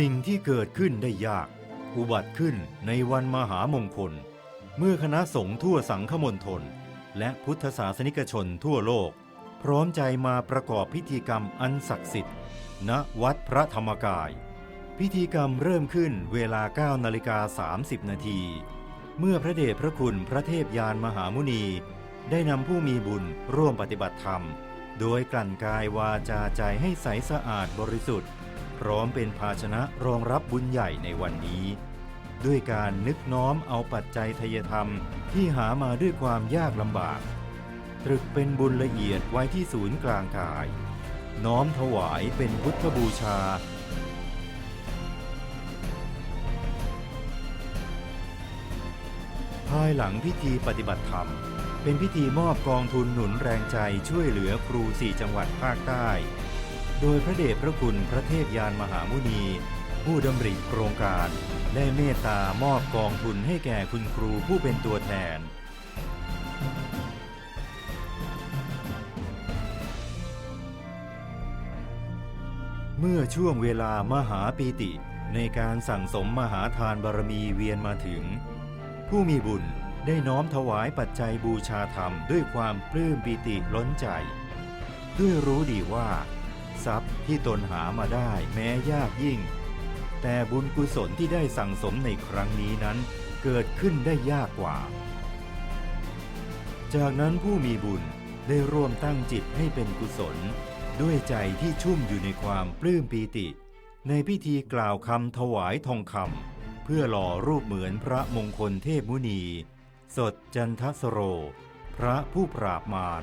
สิ่งที่เกิดขึ้นได้ยาก อุบัติขึ้นในวันมหามงคล เมื่อคณะสงฆ์ทั่วสังฆมณฑลและพุทธศาสนิกชนทั่วโลก พร้อมใจมาประกอบพิธีกรรมอันศักดิ์สิทธิ์ ณวัดพระธรรมกาย พิธีกรรมเริ่มขึ้นเวลา9นาฬิกา30 นาทีเมื่อพระเดชพระคุณพระเทพยานมหามุนี ได้นำผู้มีบุญร่วมปฏิบัติธรรม โดยกลั่นกายวาจาใจให้ใสสะอาดบริสุทธิ์ พร้อมเป็นภาชนะรองรับบุญใหญ่ในวันนี้ ด้วยการนึกน้อมเอาปัจจัยทยธรรมที่หามาด้วยความยากลำบาก ตรึกเป็นบุญละเอียดไว้ที่ศูนย์กลางกาย น้อมถวายเป็นพุทธบูชาภายหลังพิธีปฏิบัติธรรม เป็นพิธีมอบกองทุนหนุนแรงใจช่วยเหลือครูสี่จังหวัดภาคใต้ โดยพระเดชพระคุณพระเทพยานมหามุนี ผู้ดำริโครงการ ได้เมตตามอบกองทุนให้แก่คุณครูผู้เป็นตัวแทน เมื่อช่วงเวลามหาปีติในการสั่งสมมหาทานบารมีเวียนมาถึง ผู้มีบุญได้น้อมถวายปัจจัยบูชาธรรมด้วยความปลื้มปีติล้นใจ ด้วยรู้ดีว่า ทรัพย์ที่ตนหามาได้แม้ยากยิ่ง แต่บุญกุศลที่ได้สั่งสมในครั้งนี้นั้นเกิดขึ้นได้ยากกว่า จากนั้นผู้มีบุญได้ร่วมตั้งจิตให้เป็นกุศล ด้วยใจที่ชุ่มอยู่ในความปลื้มปีติ ในพิธีกล่าวคำถวายทองคำเพื่อหล่อรูปเหมือนพระมงคลเทพมุนี สดจันทสโร พระผู้ปราบมาร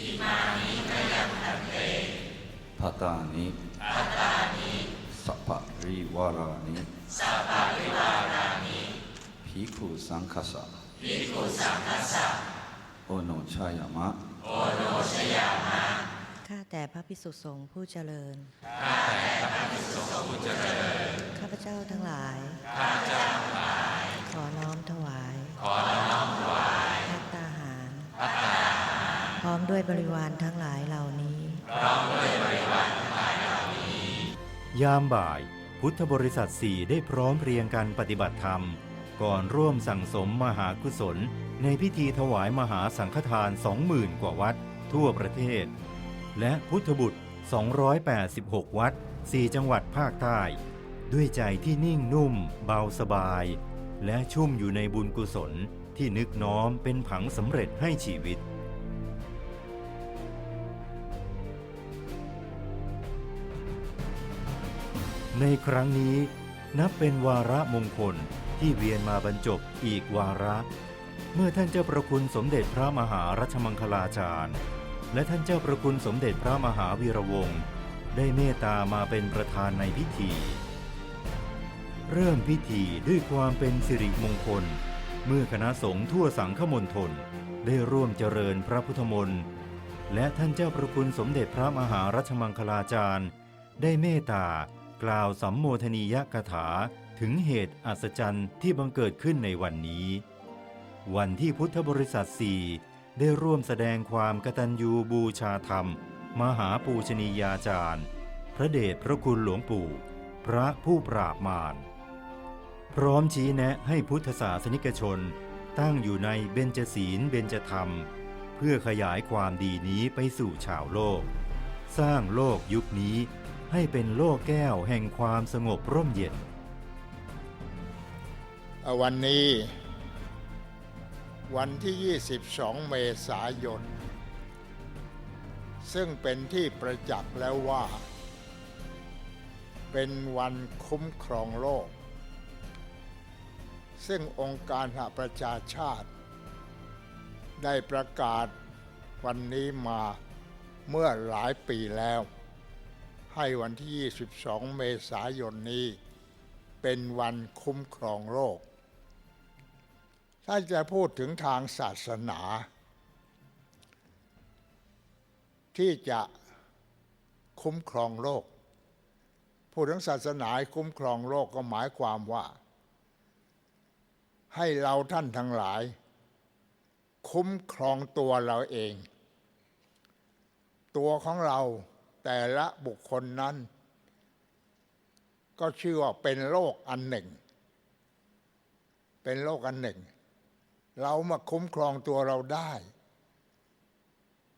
อิมานิมายังพันเตพัตตานิพัตตานิสัพพะริวารานิสัพพะริวารานิภิกขุสังฆสสะภิกขุสังฆสสะโอโนชายามะข้าแต่พระพิสุสงฆ์ผู้เจริญข้าแต่พระพิสุสงฆ์ผู้เจริญ ข้าพเจ้าทั้งหลาย ข้าพเจ้าทั้งหลาย ขอน้อมถวาย ขอน้อมถวายพัตตาหาร พัตตาห พร้อมด้วยบริวารทั้งหลายเหล่านี้ พร้อมด้วยบริวารทั้งหลายเหล่านี้ ยามบ่าย พุทธบริษัทสี่ได้พร้อมเพรียงกันปฏิบัติธรรม ก่อนร่วมสั่งสมมหากุศล ในพิธีถวายมหาสังฆทานสองหมื่นกว่าวัด ทั่วประเทศ และพุทธบุตร 286 วัด 4 จังหวัดภาคใต้ ด้วยใจที่นิ่งนุ่ม เบาสบาย และชุ่มอยู่ในบุญกุศลที่นึกน้อมเป็นผังสำเร็จให้ชีวิต ในครั้งนี้นับเป็นวาระมงคลที่เวียนมาบรรจบอีกวาระ เมื่อท่านเจ้าประคุณสมเด็จพระมหารัชมังคลาจารย์ และท่านเจ้าประคุณสมเด็จพระมหาวีระวงศ์ได้เมตตามาเป็นประธานในพิธี เริ่มพิธีด้วยความเป็นสิริมงคล เมื่อคณะสงฆ์ทั่วสังฆมณฑลได้ร่วมเจริญพระพุทธมนต์และท่านเจ้าประคุณสมเด็จพระมหารัชมังคลาจารย์ ได้เมตตา กล่าวสัมโมทนียกถาถึงเหตุอัศจรรย์ที่บังเกิดขึ้นในวันนี้ วันที่พุทธบริษัทสี่ได้ร่วมแสดงความกตัญญูบูชาธรรม มหาปูชนียาจารย์ พระเดชพระคุณหลวงปู่ พระผู้ปราบมาร พร้อมชี้แนะให้พุทธศาสนิกชน ตั้งอยู่ในเบญจศีลเบญจธรรม เพื่อขยายความดีนี้ไปสู่ชาวโลก สร้างโลกยุคนี้ ให้เป็นโลกแก้วแห่งความสงบร่มเย็น วันนี้ วันที่ 22 เมษายน ซึ่งเป็นที่ประจักษ์แล้วว่า เป็นวันคุ้มครองโลก ซึ่งองค์การหประชาชาติ ได้ประกาศวันนี้มาเมื่อหลายปีแล้ว ให้วันที่ 22 เมษายนนี้ เป็นวันคุ้มครองโลก ถ้าจะพูดถึงทางศาสนา ที่จะคุ้มครองโลก พูดถึงศาสนาคุ้มครองโลกก็หมายความว่า ให้เราท่านทั้งหลาย คุ้มครองตัวเราเอง ตัวของเรา แต่ละบุคคลนั้น ก็ชื่อว่าเป็นโลกอันหนึ่ง เป็นโลกอันหนึ่ง เรามาคุ้มครองตัวเราได้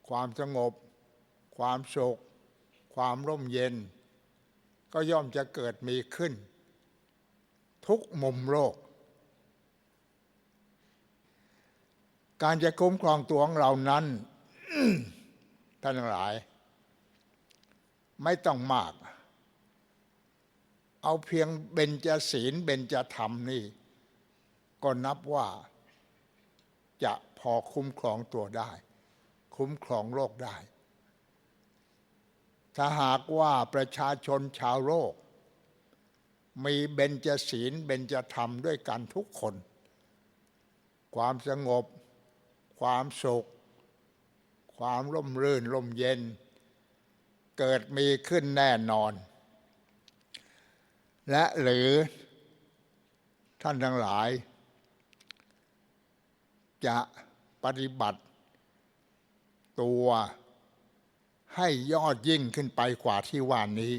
ความสงบ ความสุข ความร่มเย็น ก็ย่อมจะเกิดมีขึ้น ทุกมุมโลก การจะคุ้มครองตัวของเรานั้นท่านทั้งหลาย ไม่ต้องมาก เอาเพียงเบญจศีลเบญจธรรมนี่ ก็นับว่าจะพอคุ้มครองตัวได้ คุ้มครองโลกได้ ถ้าหากว่าประชาชนชาวโลก มีเบญจศีลเบญจธรรมด้วยกันทุกคน ความสงบ ความสุข ความร่มรื่นร่มเย็น เกิดมีขึ้นแน่นอน และหรือท่านทั้งหลาย จะปฏิบัติ ตัวให้ยอดยิ่งขึ้นไปกว่าที่ว่านี้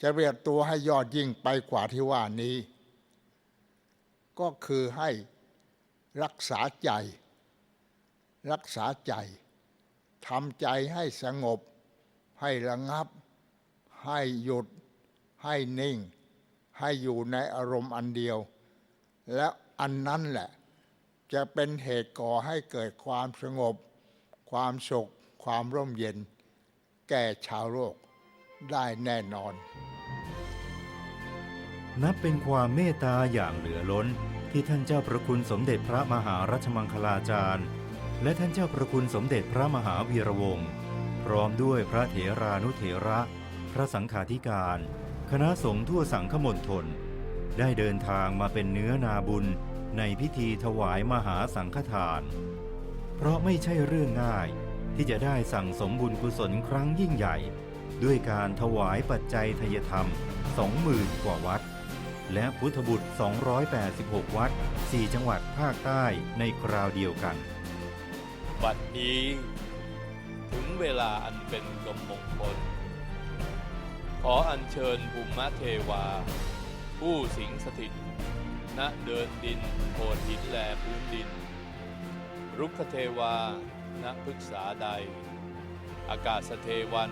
จะเรียกตัวให้ยอดยิ่งไปกว่าที่ว่านี้ ก็คือให้รักษาใจ รักษาใจทำใจให้สงบ ให้ระงับ ให้หยุด ให้นิ่ง ให้อยู่ในอารมณ์อันเดียว และอันนั้นแหละ จะเป็นเหตุก่อให้เกิดความสงบ ความสุข ความร่มเย็น แก่ชาวโลกได้แน่นอน นับเป็นความเมตตาอย่างเหลือล้นที่ท่านเจ้าประคุณสมเด็จพระมหารัชมังคลาจารย์ และท่านเจ้าประคุณสมเด็จพระมหาวีระวงศ์ พร้อมด้วยพระเถรานุเถระ พระสังฆาธิการ คณะสงฆ์ทั่วสังฆมณฑลได้เดินทางมาเป็นเนื้อนาบุญในพิธีถวายมหาสังฆทาน เพราะไม่ใช่เรื่องง่ายที่จะได้สั่งสมบุญกุศลครั้งยิ่งใหญ่ ด้วยการถวายปัจจัยทยธรรมสองหมื่นกว่าวัด และพุทธบุตร 286 วัด 4 จังหวัดภาคใต้ในคราวเดียวกัน บัดนี้ ถึงเวลาอันเป็นลมมงคล ขออัญเชิญภูมิเทวา ผู้สิงสถิตณเดินดินโผดหินแลพื้นดิน รุกขเทวาณพฤกษาใด อากาศเทวัน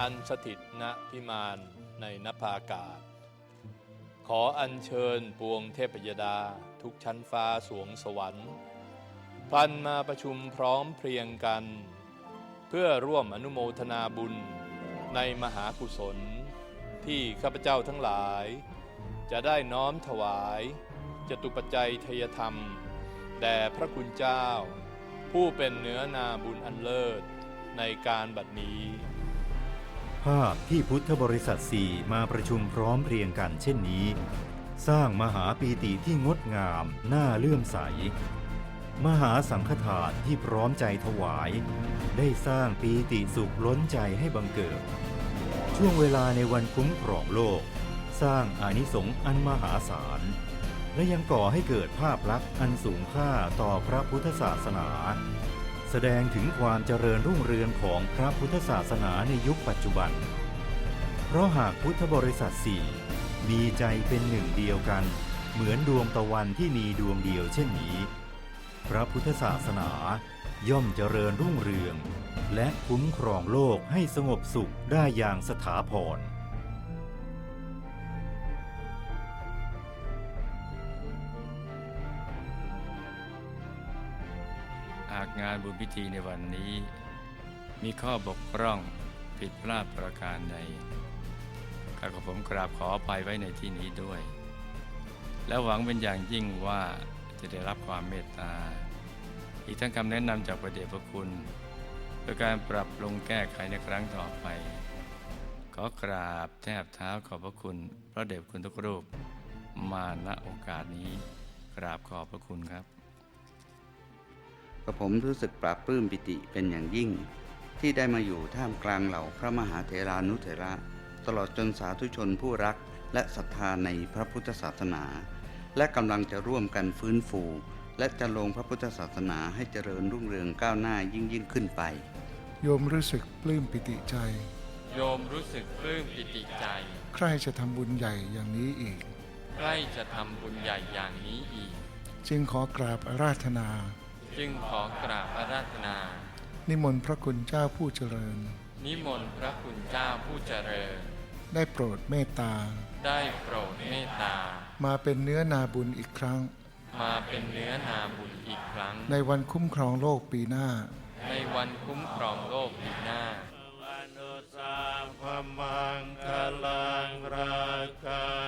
อันสถิตณพิมานในนภาอากาศ ขออัญเชิญปวงเทพยดาทุกชั้นฟ้าสวงสวรรค์พลันมาประชุมพร้อมเพรียงกัน เพื่อร่วมอนุโมทนาบุญในมหากุศล ที่ข้าพเจ้าทั้งหลาย จะได้น้อมถวายจตุปัจจัยทยธรรม แด่พระคุณเจ้า ผู้เป็นเนื้อนาบุญอันเลิศในการบัดนี้ ภาพที่พุทธบริษัทสี่มาประชุมพร้อมเพรียงกันเช่นนี้ สร้างมหาปีติที่งดงามน่าเลื่อมใส มหาสังฆทานที่พร้อมใจถวาย ได้สร้างปีติสุขล้นใจให้บังเกิด ช่วงเวลาในวันคุ้มครองโลก สร้างอานิสงส์อันมหาศาล และยังก่อให้เกิดภาพลักษณ์อันสูงค่าต่อพระพุทธศาสนา แสดงถึงความเจริญรุ่งเรืองของพระพุทธศาสนาในยุคปัจจุบัน เพราะหากพุทธบริษัทสี่มีใจเป็นหนึ่งเดียวกัน เหมือนดวงตะวันที่มีดวงเดียวเช่นนี้ พระพุทธศาสนา ย่อมเจริญรุ่งเรือง และคุ้มครองโลกให้สงบสุขได้อย่างสถาพรหากงานบุญพิธีในวันนี้ มีข้อบกพร่องผิดพลาดประการใดข้าขอผมกราบขออภัยไว้ในที่นี้ด้วย และหวังเป็นอย่างยิ่งว่า จะได้รับความเมตตา อีกทั้งคำแนะนำจากพระเดชพระคุณเพื่อการปรับปรุงแก้ไขในครั้งต่อไป ขอกราบแทบเท้าขอบพระคุณ พระเดชคุณทุกรูป มาณโอกาสนี้กราบขอบพระคุณครับกระผมรู้สึกปลาบปลื้มปิติเป็นอย่างยิ่ง ที่ได้มาอยู่ท่ามกลางเหล่าพระมหาเถรานุเถระ ตลอดจนสาธุชนผู้รักและศรัทธาในพระพุทธศาสนา และกำลังจะร่วมกันฟื้นฟู และจะลงพระพุทธศาสนาให้เจริญรุ่งเรืองก้าวหน้ายิ่งยิ่งขึ้นไป โยมรู้สึกปลื้มปิติใจ โยมรู้สึกปลื้มปิติใจ ใครจะทำบุญใหญ่อย่างนี้อีก ใกล้จะทำบุญใหญ่อย่างนี้อีก จึงขอกราบอาราธนา จึงขอกราบอาราธนา นิมนต์พระคุณเจ้าผู้เจริญ นิมนต์พระคุณเจ้าผู้เจริญ ได้โปรดเมตตา ได้โปรดเมตตา มาเป็นเนื้อนาบุญอีกครั้ง มาเป็นเนื้อนาบุญอีกครั้ง ในวันคุ้มครองโลกปีหน้า ในวันคุ้มครองโลกปีหน้าอนุสาพมังคลังรากันตุ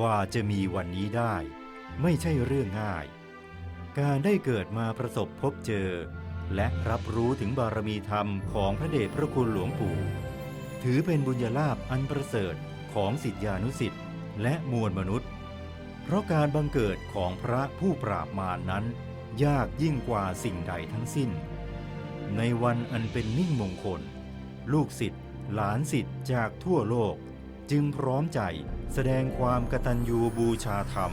ว่าจะมีวันนี้ได้ ไม่ใช่เรื่องง่าย การได้เกิดมาประสบพบเจอ และรับรู้ถึงบารมีธรรมของพระเดชพระคุณหลวงปู่ ถือเป็นบุญญาลาภอันประเสริฐของสิทธิานุสิทธิ์และมวลมนุษย์ เพราะการบังเกิดของพระผู้ปราบมารนนั้น ยากยิ่งกว่าสิ่งใดทั้งสิ้น ในวันอันเป็นมิ่งมงคล ลูกศิษย์หลานศิษย์จากทั่วโลก จึงพร้อมใจ แสดงความกตัญญูบูชาธรรม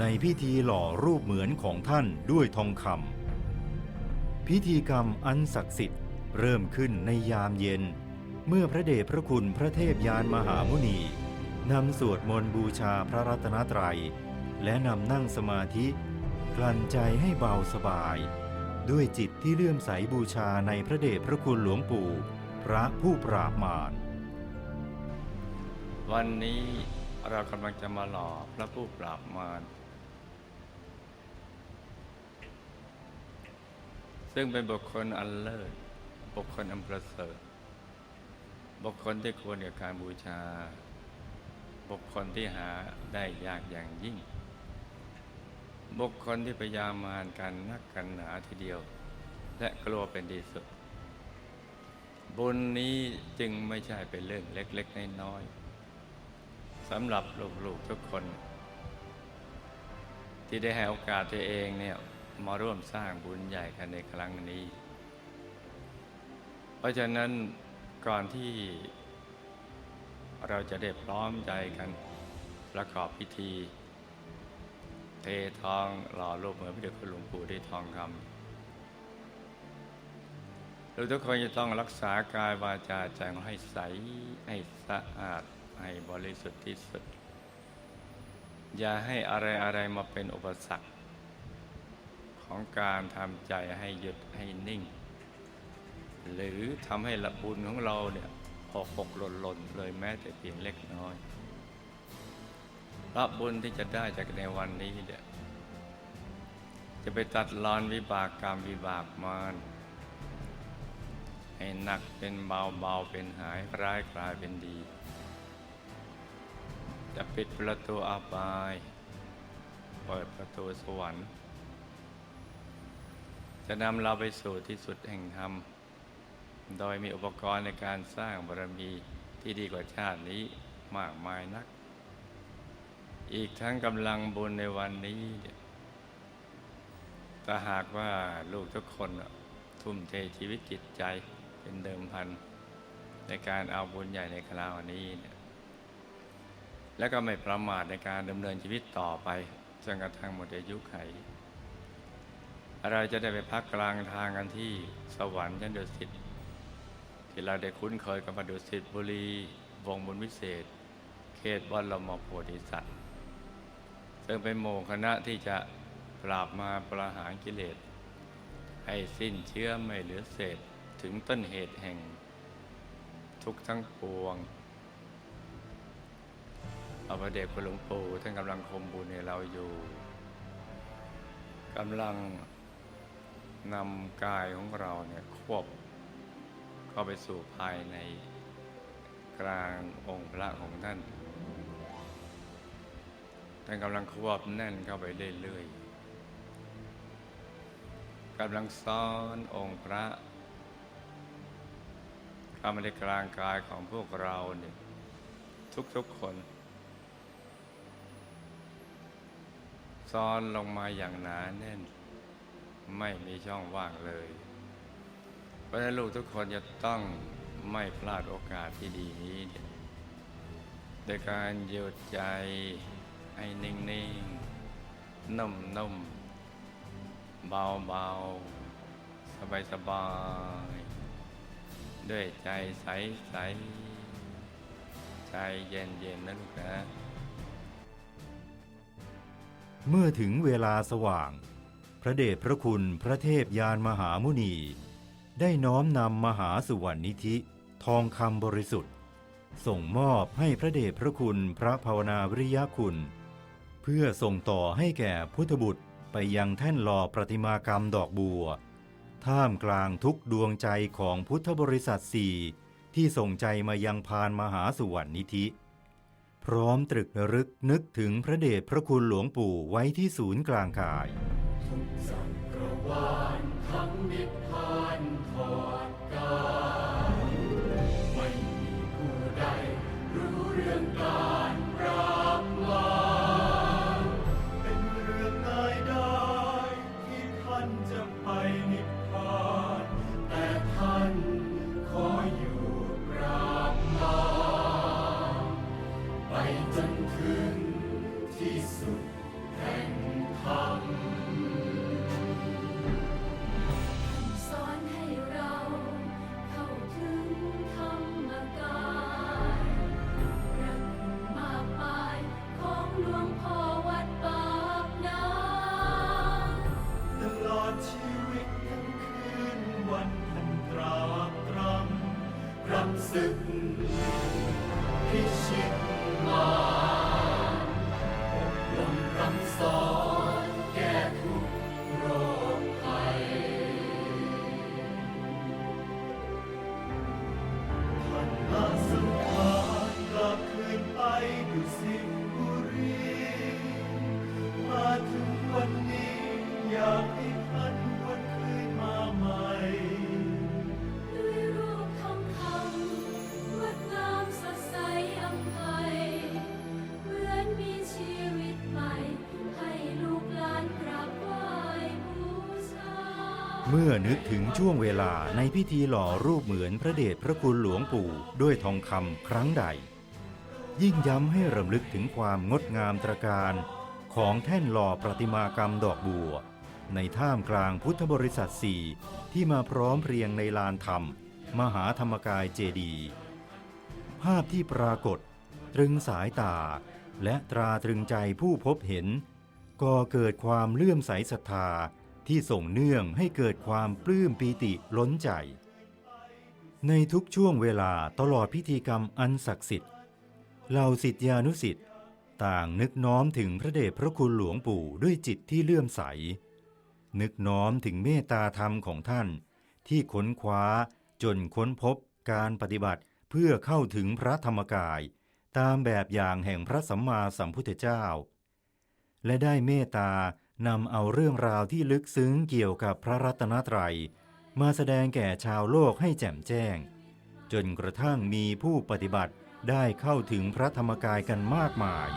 ในพิธีหล่อรูปเหมือนของท่านด้วยทองคำพิธีกรรมอันศักดิ์สิทธิ์เริ่มขึ้นในยามเย็น เมื่อพระเดชพระคุณพระเทพยานมหามุนีนำสวดมนต์บูชาพระรัตนตรัย และนำนั่งสมาธิ กลั่นใจให้เบาสบาย ด้วยจิตที่เลื่อมใสบูชาในพระเดชพระคุณหลวงปู่ พระผู้ปราบมาร วันนี้เรากำลังจะมาหล่อพระผู้ปราบมาร ซึ่งเป็นบุคคลอันเลิศ บุคคลอันประเสริฐ บุคคลที่ควรกับการบูชา บุคคลที่หาได้ยากอย่างยิ่ง บุคคลที่พยายามมานกันนักกันหนาทีเดียว และกลัวเป็นที่สุด บุญนี้จึงไม่ใช่เป็นเรื่องเล็ก ๆ น้อยๆ สำหรับลูกๆทุกคน ที่ได้ให้โอกาสตัวเองเนี่ยมาร่วมสร้างบุญใหญ่กันในครั้งนี้ เพราะฉะนั้นก่อนที่เราจะได้พร้อมใจกันประกอบพิธี เททองหล่อรูปเหมือนพระเดชคุณหลวงปู่ด้วยทองคำเราทุกคนจะต้องรักษากายวาจาใจให้ใสให้สะอาด ให้บริสุทธิ์ที่สุด อย่าให้อะไรอะไรมาเป็นอุปสรรค ของการทำใจให้หยุดให้นิ่ง หรือทำให้ละบุญของเราเนี่ยหกหกหล่นหล่นเลยแม้แต่เพียงเล็กน้อยรับบุญที่จะได้จากในวันนี้เนี่ยจะไปตัดรอนวิบากกรรมวิบากมารให้หนักเป็นเบาเบาเป็นหายร้ายกลายเป็นดี จะปิดประตูอาบาย เปิดประตูสวรรค์ จะนำเราไปสู่ที่สุดแห่งธรรม โดยมีอุปกรณ์ในการสร้างบารมีที่ดีกว่าชาตินี้มากมายนัก อีกทั้งกำลังบุญในวันนี้เนี่ยถ้าหากว่าลูกทุกคนทุ่มเทชีวิตจิตใจเป็นเดิมพัน ในการเอาบุญใหญ่ในคราวนี้เนี่ย แล้วก็ไม่ประมาทในการดำเนินชีวิตต่อไปจนกระทั่งหมดอายุไข เราจะได้ไปพักกลางทางกันที่สวรรค์ชั้นดุสิตที่เราได้คุ้นเคยกับมาดุสิตบุรี วงบุญวิเศษ เขตวัดลมโพธิสัตว์ ซึ่งเป็นโมคณะที่จะปราบมาประหารกิเลส ให้สิ้นเชื้อไม่เหลือเศษถึงต้นเหตุแห่ง ทุกข์ทั้งปวง เอาพระเดชคุณหลวงปู่ท่านกำลังคมบุญในเราอยู่กำลังนำกายของเราเนี่ยควบเข้าไปสู่ภายในกลางองค์พระของท่าน ท่านกำลังควบแน่นเข้าไปเรื่อยๆกำลังซ้อนองค์พระเข้ามาในกลางกายของพวกเราเนี่ยทุกๆคน ซ้อนลงมาอย่างหนาแน่น ไม่มีช่องว่างเลยเพราะฉะนั้นลูกทุกคนจะต้องไม่พลาดโอกาสที่ดีนี้เนี่ยโดยการหยุดใจให้นิ่งๆ นุ่มๆ เบาๆ สบายๆ ด้วยใจใสๆ ใจเย็นๆนะลูกนะ เมื่อถึงเวลาสว่าง พระเดชพระคุณพระเทพยานมหามุนี ได้น้อมนำมหาสุวรรณนิธิ ทองคำบริสุทธิ์ ส่งมอบให้พระเดชพระคุณพระภาวนาวิริยคุณ เพื่อส่งต่อให้แก่พุทธบุตรไปยังแท่นหล่อประติมากรรมดอกบัว ท่ามกลางทุกดวงใจของพุทธบริษัทสี่ที่ส่งใจมายังพานมหาสุวรรณนิธิ พร้อมตรึกรึกนึกถึงพระเดชพระคุณหลวงปู่ไว้ที่ศูนย์กลางกายเป็น เมื่อนึกถึงช่วงเวลาในพิธีหล่อรูปเหมือนพระเดชพระคุณหลวงปู่ด้วยทองคำครั้งใด ยิ่งย้ำให้รำลึกถึงความงดงามตระการของแท่นหล่อประติมากรรมดอกบัว ในท่ามกลางพุทธบริษัทสี่ที่มาพร้อมเพรียงในลานธรรม มหาธรรมกายเจดี ภาพที่ปรากฏ ตรึงสายตา และตราตรึงใจผู้พบเห็น ก่อเกิดความเลื่อมใสศรัทธา ที่ส่งเนื่องให้เกิดความปลื้มปีติล้นใจ ในทุกช่วงเวลาตลอดพิธีกรรมอันศักดิ์สิทธิ์เหล่าสิทธิานุสิทธิ์ต่างนึกน้อมถึงพระเดชพระคุณหลวงปู่ด้วยจิตที่เลื่อมใส นึกน้อมถึงเมตตาธรรมของท่าน ที่ค้นคว้าจนค้นพบการปฏิบัติเพื่อเข้าถึงพระธรรมกาย ตามแบบอย่างแห่งพระสัมมาสัมพุทธเจ้า และได้เมตตา นำเอาเรื่องราวที่ลึกซึ้งเกี่ยวกับพระรัตนตรัย มาแสดงแก่ชาวโลกให้แจ่มแจ้ง จนกระทั่งมีผู้ปฏิบัติได้เข้าถึงพระธรรมกายกันมากมาย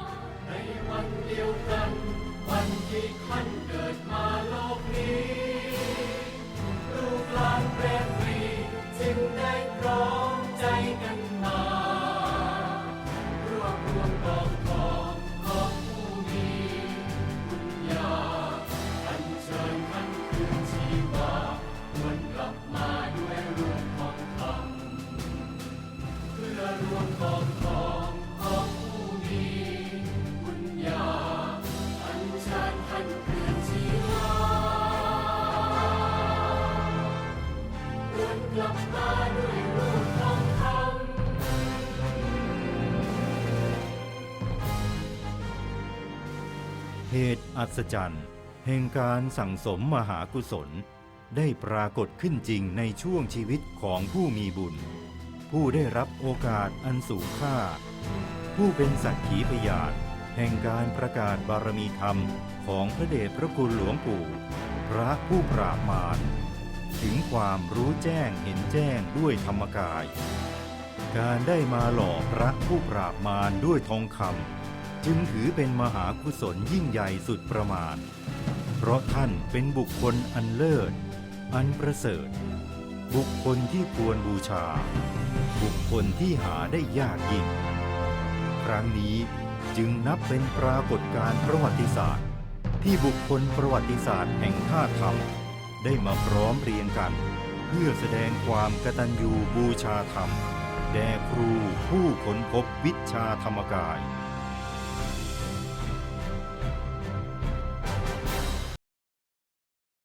อัศจรรย์ แห่งการสั่งสมมหากุศล ได้ปรากฏขึ้นจริงในช่วงชีวิตของผู้มีบุญ ผู้ได้รับโอกาสอันสูงค่า ผู้เป็นสักขีพยานแห่งการประกาศบารมีธรรมของพระเดชพระคุณหลวงปู่ พระผู้ปราบมารถึงความรู้แจ้งเห็นแจ้งด้วยธรรมกาย การได้มาหล่อพระผู้ปราบมารด้วยทองคำ จึงถือเป็นมหากุศลยิ่งใหญ่สุดประมาณ เพราะท่านเป็นบุคคลอันเลิศ อันประเสริฐ บุคคลที่ควรบูชา บุคคลที่หาได้ยากยิ่ง ครั้งนี้จึงนับเป็นปรากฏการณ์ประวัติศาสตร์ ที่บุคคลประวัติศาสตร์แห่งท่าธรรม ได้มาพร้อมเรียงกัน เพื่อแสดงความกตัญญูบูชาธรรม แด่ครูผู้ค้นพบวิชาธรรมกาย